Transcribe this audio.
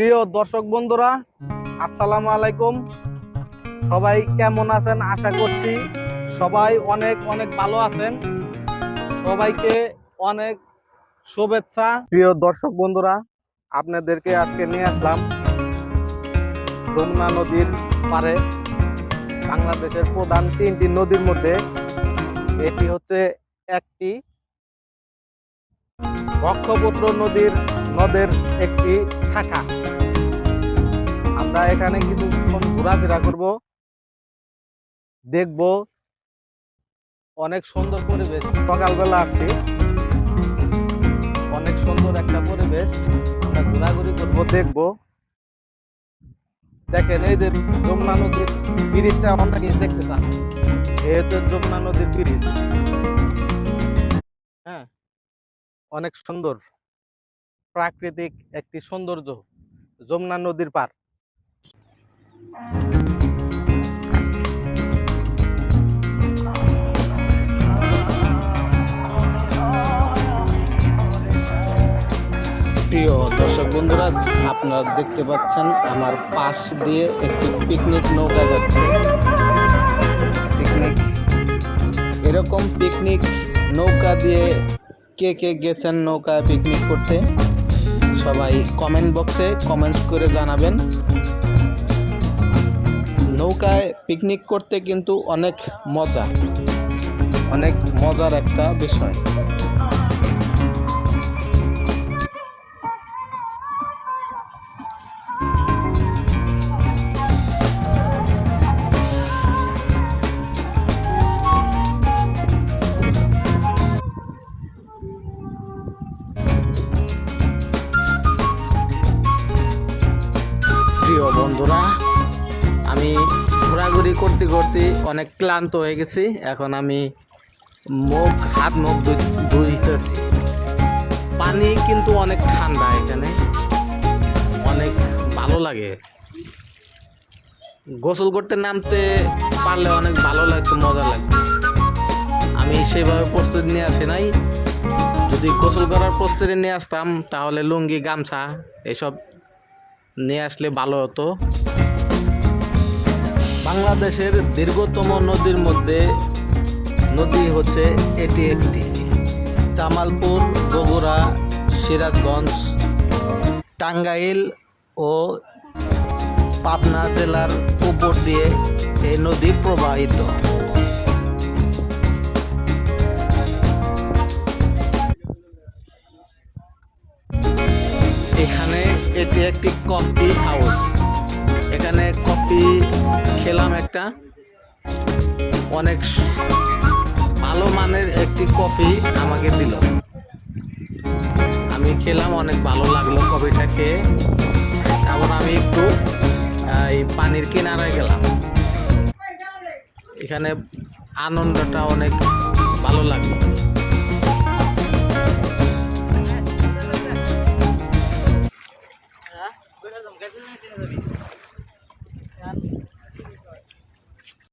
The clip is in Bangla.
প্রিয় দর্শক বন্ধুরা, আসসালামু আলাইকুম। সবাই কেমন আছেন? আশা করছি সবাই অনেক অনেক ভালো আছেন। সবাইকে অনেক শুভেচ্ছা। প্রিয় দর্শক বন্ধুরা, আপনাদেরকে আজকে নিয়ে আসলাম যমুনা নদীর পারে বাংলাদেশের প্রধান তিনটি নদীর মধ্যে এটি হচ্ছে একটি। ব্রহ্মপুত্র নদীর নদের একটি শাখা। আমরা এখানে কিছুক্ষণ ঘোরাফেরা করব। দেখব অনেক সুন্দর পরিবেশ। সকালবেলা আসছি। অনেক সুন্দর একটা পরিবেশ। আমরা ঘোরাঘুরি করব, দেখব। দেখেন, এই যে যমুনা নদীর ব্রিজটা গিয়ে দেখতে চান এই যমুনা নদীর ব্রিজ। হ্যাঁ অনেক সুন্দর। প্রাকৃতিক একটি সৌন্দর্য, যমুনা নদীর পার। প্রিয় দর্শক বন্ধুরা, আপনারা দেখতে পাচ্ছেন আমার পাশ দিয়ে একটি পিকনিক নৌকা যাচ্ছে। পিকনিক এরকম পিকনিক নৌকা দিয়ে কে কে গেছেন নৌকায় পিকনিক করতে? সবাই কমেন্ট বক্সে কমেন্ট করে জানাবেন। নৌকায় পিকনিক করতে কিন্তু অনেক মজা। অনেক মজার একটা বিষয়। প্রিয় বন্ধুরা, আমি ঘোরাঘুরি করতে করতে অনেক ক্লান্ত হয়ে গেছি। এখন আমি মুখ, হাত মুখ ধুই- ধুইতেছি। পানি কিন্তু অনেক ঠান্ডা এখানে। অনেক ভালো লাগে। গোসল করতে নামতে পারলে অনেক ভালো লাগতো, মজা লাগতো। আমি সেভাবে প্রস্তুতি নিয়ে আসি নাই। যদি গোসল করার প্রস্তুতি নিয়ে আসতাম, তাহলে লুঙ্গি, গামছা, এসব নিয়ে আসলে ভালো হতো। বাংলাদেশের দীর্ঘতম নদীর মধ্যে নদী হচ্ছে এটি একটি। জামালপুর, বগুড়া, সিরাজগঞ্জ, টাঙ্গাইল ও পাবনা জেলার উপর দিয়ে এই নদী প্রবাহিত। Coffee house. এখানে কফি খেলাম একটা। অনেক ভালো মানের একটি কফি আমাকে দিল। আমি খেলাম, অনেক ভালো লাগল কফিটা খেয়ে তারপর আমি একটু এই পানির কিনারায় গেলাম। এখানে আনন্দটা অনেক ভালো লাগল। যাবে